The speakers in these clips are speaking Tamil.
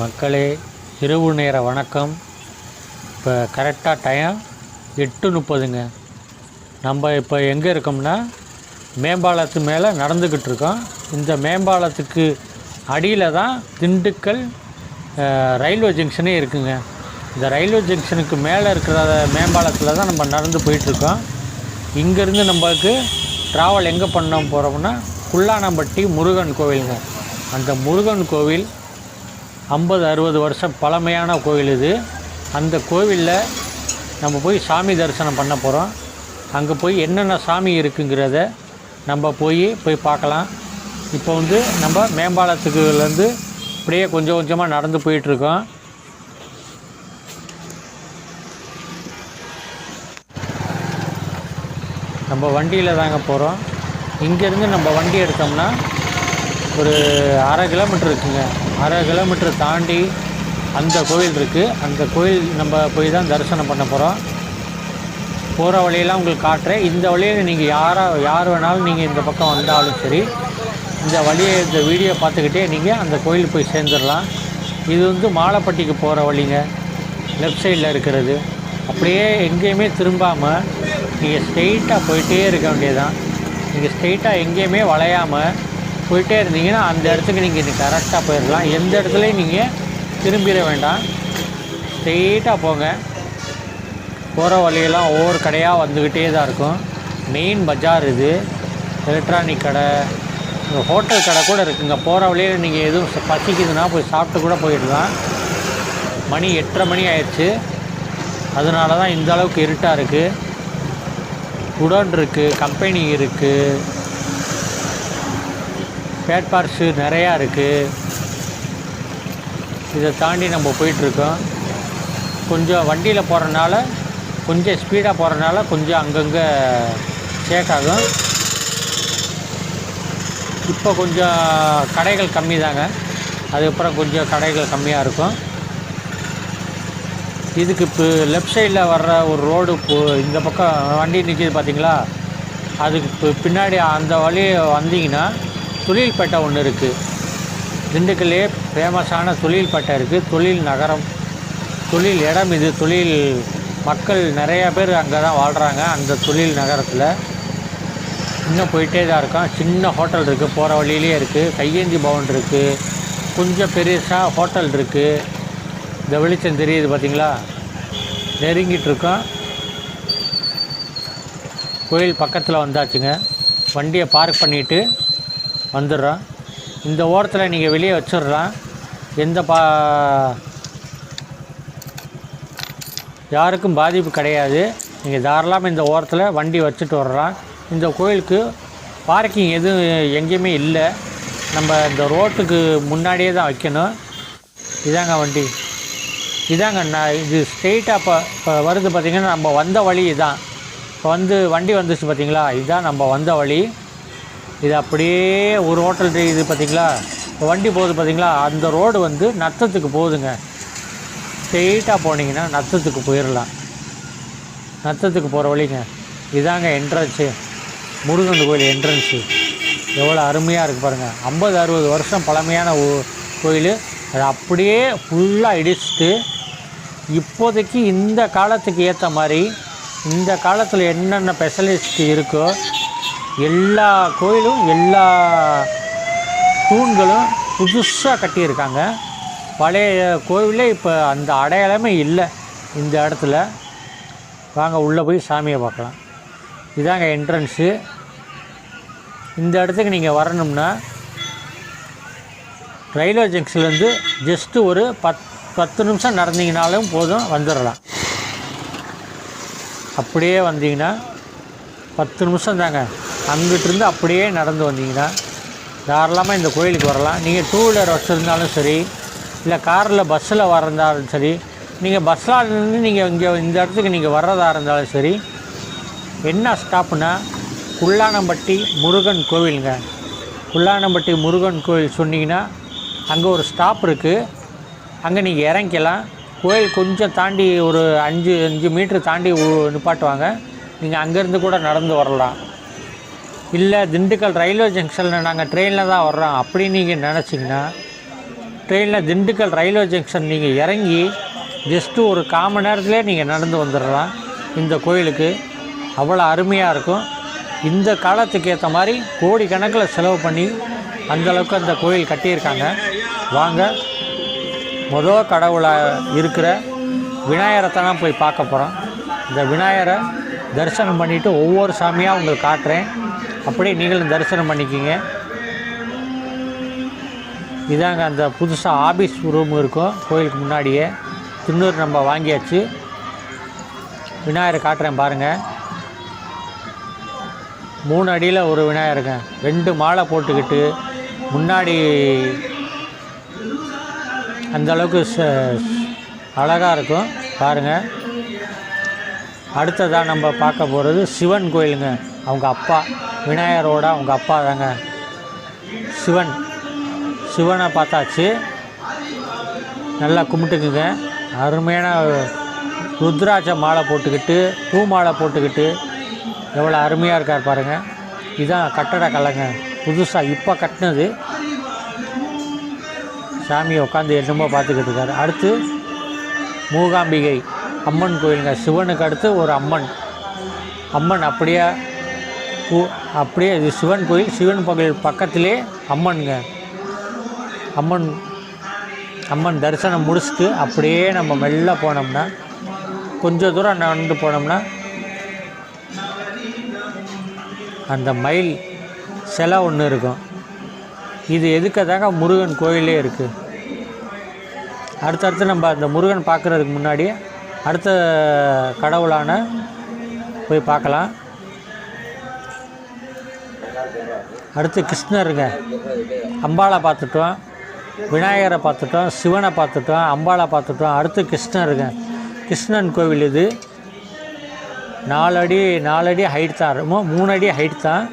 மக்களே இரவு நேர வணக்கம். இப்போ கரெக்டாக டைம் எட்டு முப்பதுங்க. நம்ம இப்போ எங்கே இருக்கோம்னா மேம்பாலத்து மேலே நடந்துக்கிட்டு இருக்கோம். இந்த மேம்பாலத்துக்கு அடியில் தான் திண்டுக்கல் ரயில்வே ஜங்ஷனே இருக்குங்க. இந்த ரயில்வே ஜங்ஷனுக்கு மேலே இருக்கிற மேம்பாலத்தில் தான் நம்ம நடந்து போயிட்டுருக்கோம் இங்கேருந்து நம்மளுக்கு ட்ராவல் எங்கே பண்ண போகிறோம்னா குள்ளானம்பட்டி முருகன் கோவிலுங்க. அந்த முருகன் கோவில் ஐம்பது அறுபது வருஷம் பழமையான கோவில் இது. அந்த கோவிலில் நம்ம போய் சாமி தரிசனம் பண்ண போகிறோம் அங்கே போய் என்னென்ன சாமி இருக்குங்கிறத நம்ம போய் போய் பார்க்கலாம். இப்போ வந்து நம்ம மேம்பாலத்துக்குலேருந்து அப்படியே கொஞ்சம் கொஞ்சமாக நடந்து போயிட்டுருக்கோம். நம்ம வண்டியில் தாங்க போகிறோம் இங்கேருந்து நம்ம வண்டி எடுத்தோம்னா ஒரு அரை கிலோமீட்டர் இருக்குங்க. அரை கிலோமீட்டர் தாண்டி அந்த கோயில் இருக்குது அந்த கோயில் நம்ம போய் தான் தரிசனம் பண்ண போகிறோம் போகிற வழியெல்லாம் உங்களுக்கு காட்டுறேன். இந்த வழியில் நீங்கள் யாராக யார் வேணாலும் நீங்கள் இந்த பக்கம் வந்தாலும் சரி இந்த வழியை இந்த வீடியோ பார்த்துக்கிட்டே நீங்கள் அந்த கோயிலுக்கு போய் சேர்ந்துடலாம். இது வந்து மாலைப்பட்டிக்கு போகிற வழிங்க. லெஃப்ட் சைடில் இருக்கிறது. அப்படியே எங்கேயுமே திரும்பாமல் நீங்கள் ஸ்ட்ரெயிட்டாக போயிட்டே இருக்க வேண்டியதுதான். நீங்கள் ஸ்ட்ரெயிட்டாக எங்கேயுமே வளையாமல் போயிட்டே இருந்தீங்கன்னா அந்த இடத்துக்கு நீங்கள் கரெக்டாக போயிடலாம். எந்த இடத்துலையும் நீங்கள் திரும்பிட வேண்டாம். ஸ்ட்ரெயிட்டாக போங்க. போகிற வழியெல்லாம் ஒவ்வொரு கடையாக வந்துக்கிட்டே தான் இருக்கும். மெயின் பஜார் இது. எலக்ட்ரானிக் கடை. இங்க ஹோட்டல் கடை கூட இருக்குங்க போகிற வழியில் நீங்கள் எதுவும் பசிக்குதுன்னா போய் சாப்பிட்டு கூட போயிடலாம். மணி எட்டரை மணி ஆயிடுச்சு. அதனால தான் இந்த அளவுக்கு இருட்டாக இருக்குது குடோன் இருக்குது கம்பெனி இருக்குது பேட் பார்ட்ஸு நிறையா இருக்குது இதை தாண்டி நம்ம போயிட்டுருக்கோம் கொஞ்சம் வண்டியில் போகிறனால கொஞ்சம் ஸ்பீடாக போகிறனால கொஞ்சம் அங்கங்கே ஷேக் ஆகும். இப்போ கொஞ்சம் கடைகள் கம்மி தாங்க அதுக்கப்புறம் கொஞ்சம் கடைகள் கம்மியாக இருக்கும். இதுக்கு இப்போ லெஃப்ட் சைடில் வர்ற ஒரு ரோடு இப்போ இந்த பக்கம் வண்டி நிற்கிது பார்த்தீங்களா? அதுக்கு இப்போ பின்னாடி அந்த வழி வந்தீங்கன்னா தொழில்பேட்டை ஒன்று இருக்குது திண்டுக்கல்லே ஃபேமஸான தொழில்பேட்டை இருக்குது தொழில் நகரம். தொழில் இடம் இது. தொழில் மக்கள் நிறையா பேர் அங்கே தான் வாழ்கிறாங்க அந்த தொழில் நகரத்தில். இன்னும் போயிட்டே தான் இருக்கோம் சின்ன ஹோட்டல் இருக்குது போகிற வழியிலே இருக்குது கையேந்தி பவன் இருக்குது கொஞ்சம் பெருசாக ஹோட்டல் இருக்குது. இந்த வெளிச்சம் தெரியுது பார்த்தீங்களா? நெருங்கிட்டுருக்கோம் கோயில் பக்கத்தில் வந்தாச்சுங்க. வண்டியை பார்க் பண்ணிவிட்டு வந்துடுறோம் இந்த ஓரத்தில் நீங்கள் வெளியே வச்சிடலாம். எந்த பா யாருக்கும் பாதிப்பு கிடையாது. நீங்கள் தாராளமாக இந்த ஓரத்தில் வண்டி வச்சுட்டு வர்றான் இந்த கோயிலுக்கு பார்க்கிங் எதுவும் எங்கேயுமே இல்லை. நம்ம இந்த ரோட்டுக்கு முன்னாடியே தான் வைக்கணும். இதாங்க வண்டி. இதாங்க நான் இது ஸ்ட்ரெயிட்டாக இப்போ இப்போ வருது பார்த்திங்கன்னா நம்ம வந்த வழி இதான். இப்போ வந்து வண்டி வந்துச்சு பார்த்திங்களா இதுதான் நம்ம வந்த வழி. இது அப்படியே ஒரு ஹோட்டல் இது பார்த்திங்களா இப்போ வண்டி போகுது பார்த்திங்களா அந்த ரோடு வந்து நத்தத்துக்கு போகுதுங்க. ஸ்ட்ரெயிட்டாக போனீங்கன்னா நத்தத்துக்கு போயிடலாம் நத்தத்துக்கு போகிற வழிங்க. இதாங்க என்ட்ரன்ஸு முருகன் கோயில் என்ட்ரன்ஸு எவ்வளோ அருமையாக இருக்குது பாருங்கள் ஐம்பது அறுபது வருஷம் பழமையான கோயில். அது அப்படியே ஃபுல்லாக இடிச்சுட்டு இப்போதைக்கு இந்த காலத்துக்கு ஏற்ற மாதிரி இந்த காலத்தில் என்னென்ன ஸ்பெஷலிஸ்ட் இருக்கோ எல்லா கோயிலும் எல்லா தூண்களும் புதுசாக கட்டியிருக்காங்க. பழைய கோவிலே இப்போ அந்த அடையாளமே இல்லை இந்த இடத்துல. வாங்க உள்ளே போய் சாமியை பார்க்கலாம். இதாங்க என்ட்ரன்ஸு இந்த இடத்துக்கு நீங்கள் வரணும்னா ரயில்வே ஜங்ஷன்லேருந்து ஜஸ்ட்டு ஒரு பத் பத்து நிமிஷம் நடந்தீங்கனாலும் போதும் வந்துடலாம் அப்படியே வந்தீங்கன்னா பத்து நிமிஷம் தாங்க. அங்கிட்டிருந்து அப்படியே நடந்து வந்தீங்கன்னா தாராளமாக இந்த கோயிலுக்கு வரலாம். நீங்கள் டூ வீலர் வச்சுருந்தாலும் சரி இல்லை காரில் பஸ்ஸில் வரந்தாலும் சரி நீங்கள் பஸ்ஸில் இருந்து நீங்கள் இங்கே இந்த இடத்துக்கு நீங்கள் வர்றதா இருந்தாலும் சரி என்ன ஸ்டாப்புனா குள்ளானம்பட்டி முருகன் கோவிலுங்க. புல்லானம்பட்டி முருகன் கோயில் சொன்னீங்கன்னா அங்கே ஒரு ஸ்டாப் இருக்குது அங்கே நீங்கள் இறங்கிக்கலாம். கோயில் கொஞ்சம் தாண்டி ஒரு அஞ்சு அஞ்சு மீட்ரு தாண்டி நிப்பாட்டுவாங்க. நீங்கள் அங்கேருந்து கூட நடந்து வரலாம். இல்லை திண்டுக்கல் ரயில்வே ஜங்ஷனில் நாங்கள் ட்ரெயினில் தான் வர்றோம் அப்படின்னு நீங்கள் நினச்சிங்கன்னா ட்ரெயினில் திண்டுக்கல் ரயில்வே ஜங்ஷன் நீங்கள் இறங்கி ஜஸ்ட்டு ஒரு கால் மணி நீங்கள் நடந்து வந்துடலாம் இந்த கோயிலுக்கு. அவ்வளோ அருமையாக இருக்கும். இந்த காலத்துக்கு ஏற்ற மாதிரி கோடிக்கணக்கில் செலவு பண்ணி அந்தளவுக்கு அந்த கோயில் கட்டியிருக்காங்க. வாங்க. மொதல் கடவுளாக இருக்கிற விநாயகரை தான் போய் பார்க்க போகிறோம். இந்த விநாயகரை தரிசனம் பண்ணிவிட்டு ஒவ்வொரு சாமியாக உங்களுக்கு காட்டுறேன். அப்படியே நீங்களும் தரிசனம் பண்ணிக்கிங்க. இதாங்க அந்த புதுசாக ஆபீஸ் ரூம் இருக்கும். கோயிலுக்கு முன்னாடியே. திருநூறு நம்ம வாங்கியாச்சு. விநாயகர் காட்டுறேன் பாருங்கள் மூணு அடியில் ஒரு விநாயகருங்க. ரெண்டு மாலை போட்டுக்கிட்டு முன்னாடி அந்த அளவுக்கு அழகாக இருக்கும். பாருங்கள் அடுத்ததாக நம்ம பார்க்க போகிறது சிவன் கோயிலுங்க. அவங்க அப்பா விநாயகரோட அவங்க அப்பா தாங்க. சிவன். சிவனை பார்த்தாச்சு. நல்லா கும்பிட்டுக்குங்க. அருமையான ருத்ராட்ச மாலை போட்டுக்கிட்டு பூ மாலை போட்டுக்கிட்டு எவ்வளோ அருமையாக இருக்கார் பாருங்கள் இதுதான் கட்டட கலைங்க. புதுசாக இப்போ கட்டினது. சாமியை உட்காந்து என்னமோ பார்த்துக்கிட்டு இருக்காரு. அடுத்து மூகாம்பிகை அம்மன் கோயிலுங்க. சிவனுக்கு அடுத்து ஒரு அம்மன். அம்மன் அப்படியே பூ அப்படியே இது சிவன் கோயில். சிவன் கோயில் பக்கத்திலே அம்மனுங்க. அம்மன் அம்மன் தரிசனம் முடிச்சுட்டு அப்படியே நம்ம மெல்ல போனோம்னா கொஞ்சம் தூரம் நடந்து போனோம்னா அந்த மயில் சிலை ஒன்று இருக்கும். இது எதுக்கதாக முருகன் கோயிலே இருக்குது அடுத்தடுத்து நம்ம அந்த முருகன் பார்க்குறதுக்கு முன்னாடி அடுத்த கடவுளான போய் பார்க்கலாம். அடுத்து கிருஷ்ணருங்க. அம்பாளை பார்த்துட்டோம். விநாயகரை பார்த்துட்டோம் சிவனை பார்த்துட்டோம் அம்பாளை பார்த்துட்டோம் அடுத்து கிருஷ்ணருங்க. கிருஷ்ணன் கோவில் இது. நாலடி நாலடி ஹைட் தான். இருக்கும் மூணு அடி ஹைட் தான்.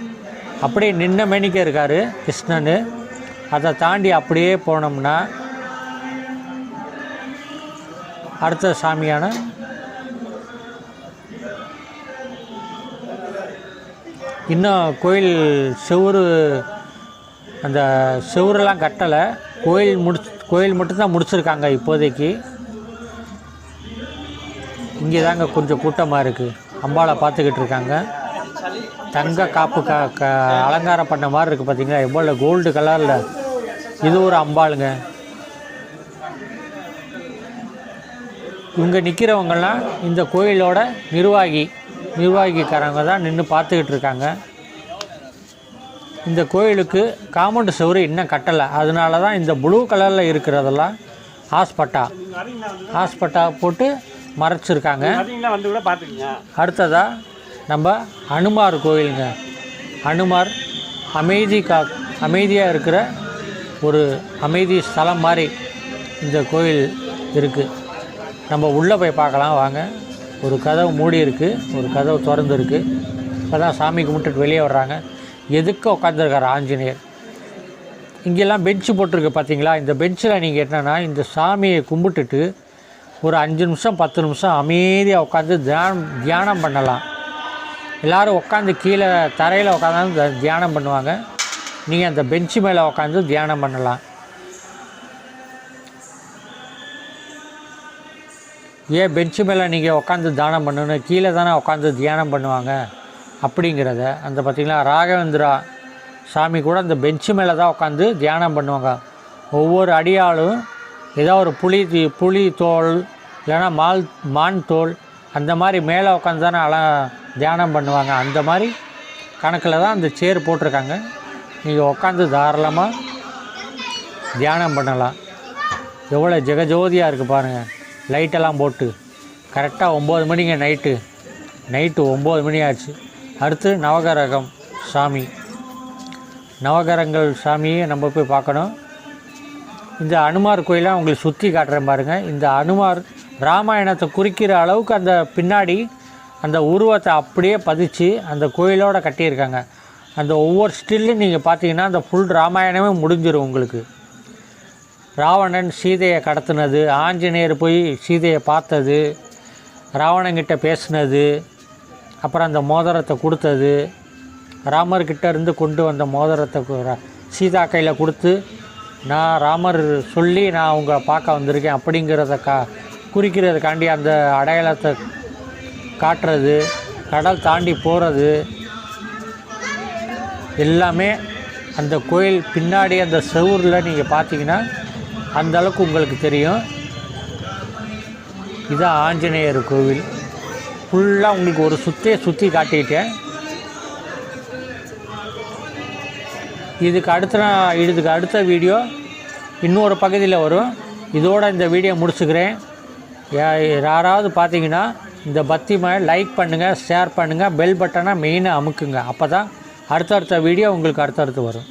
அப்படியே நின்ன மேனிக்க இருக்கார் கிருஷ்ணன். அதை தாண்டி அப்படியே போனோம்னா அடுத்த சாமியான இன்னும் கோயில் செவரு அந்த செவுரெல்லாம் கட்டலை. கோயில் முடிச்சு கோயில் மட்டும்தான் முடிச்சிருக்காங்க இப்போதைக்கு. இங்கே தாங்க கொஞ்சம் கூட்டமாக இருக்குது அம்பாளை பார்த்துக்கிட்டு இருக்காங்க. தங்க காப்பு கா க அலங்காரம் பண்ண மாதிரி இருக்குது பார்த்தீங்களா எவ்வளோ கோல்டு கலரில் இது ஒரு அம்பாளுங்க. இவங்க நிற்கிறவங்கெல்லாம் இந்த கோயிலோட நிர்வாகி நிர்வாகிக்காரங்க தான் நின்று பார்த்துக்கிட்டு இருக்காங்க. இந்த கோயிலுக்கு காம்பவுண்டு சுவர் இன்னும் கட்டலை. அதனால தான் இந்த ப்ளூ கலரில் இருக்கிறதெல்லாம் ஹாஸ்பட்டா. ஹாஸ்பட்டா போட்டு மறைச்சிருக்காங்க. அடுத்ததாக நம்ம அனுமார் கோயிலுங்க. அனுமார் அமைதி கா அமைதியாக இருக்கிற ஒரு அமைதி ஸ்தலம் மாதிரி இந்த கோயில் இருக்குது நம்ம உள்ளே போய் பார்க்கலாம் வாங்க. ஒரு கதவு மூடி இருக்குது ஒரு கதவு திறந்துருக்கு. இப்போ தான் சாமி கும்பிட்டுட்டு வெளியே வர்றாங்க. எதுக்கு உட்காந்துருக்கார் ஆஞ்சநேயர்? இங்கெல்லாம் பெஞ்சு போட்டிருக்கு பார்த்தீங்களா இந்த பெஞ்சில் நீங்கள் என்னென்னா இந்த சாமியை கும்பிட்டுட்டு ஒரு அஞ்சு நிமிஷம் பத்து நிமிஷம் அமைதியாக உட்காந்து தியானம் தியானம் பண்ணலாம். எல்லோரும் உட்காந்து கீழே தரையில் உட்காந்து தியானம் பண்ணுவாங்க. நீங்கள் அந்த பெஞ்சு மேலே உட்காந்து தியானம் பண்ணலாம். ஏன் பெஞ்சு மேலே நீங்கள் உட்காந்து தியானம் பண்ணணும்? கீழே தானே உட்காந்து தியானம் பண்ணுவாங்க? அப்படிங்கிறத அந்த பார்த்திங்கன்னா ராகவேந்திரா சாமி கூட அந்த பெஞ்சு மேலே தான் உட்காந்து தியானம் பண்ணுவாங்க. ஒவ்வொரு அடியாளும் ஏதோ ஒரு புலி புளி புலி தோல் இல்லைன்னா மால் மான் தோல் அந்த மாதிரி மேலே உட்காந்து தானே அல தியானம் பண்ணுவாங்க. அந்த மாதிரி கணக்கில் தான் அந்த சேர் போட்டிருக்காங்க. நீங்கள் உட்காந்து தாராளமாக தியானம் பண்ணலாம். எவ்வளோ ஜெகஜோதியாக இருக்குது பாருங்கள் லைட்டெல்லாம் போட்டு. கரெக்டாக ஒம்பது மணிங்க நைட்டு. நைட்டு ஒம்பது மணி ஆச்சு. அடுத்து நவகரகம் சாமி. நவகரங்கள் சாமியை நம்ம போய் பார்க்கணும். இந்த அனுமார் கோயிலை உங்களுக்கு சுற்றி காட்டுறேன் பாருங்கள் இந்த அனுமார் ராமாயணத்தை குறிக்கிற அளவுக்கு அந்த பின்னாடி அந்த உருவத்தை அப்படியே பதிச்சு அந்த கோயிலோட கட்டியிருக்காங்க. அந்த ஒவ்வொரு ஸ்டில்லும் நீங்கள் பார்த்தீங்கன்னா அந்த ஃபுல் ராமாயணமே முடிஞ்சிடும் உங்களுக்கு. ராவணன் சீதையை கடத்தினது ஆஞ்சநேயர் போய் சீதையை பார்த்தது ராவணங்கிட்ட பேசினது அப்புறம் அந்த மோதிரத்தை கொடுத்தது. ராமர்கிட்ட இருந்து கொண்டு வந்த மோதிரத்தை சீதா கையில் கொடுத்து நான் ராமர் சொல்லி நான் உங்களை பார்க்க வந்திருக்கேன். அப்படிங்கிறத கா குறிக்கிறதுக்காண்டி அந்த அடையாளத்தை காட்டுறது கடல் தாண்டி போகிறது எல்லாமே அந்த கோயில் பின்னாடி அந்த செவூரில் நீங்கள் பார்த்தீங்கன்னா அந்தளவுக்கு உங்களுக்கு தெரியும். இதான் ஆஞ்சநேயர் கோவில். ஃபுல்லாக உங்களுக்கு ஒரு சுற்றே சுற்றி காட்டிக்கிட்டேன் இதுக்கு அடுத்த நான் இதுக்கு அடுத்த வீடியோ இன்னொரு பகுதியில் வரும். இதோட இந்த வீடியோ முடிச்சுக்கிறேன். யாராவது பார்த்தீங்கன்னா இந்த பத்தி மேலே லைக் பண்ணுங்கள் ஷேர் பண்ணுங்கள் பெல் பட்டனை மெயினாக அமுக்குங்க. அப்போ தான் அடுத்தடுத்த வீடியோ உங்களுக்கு அடுத்தடுத்து வரும்.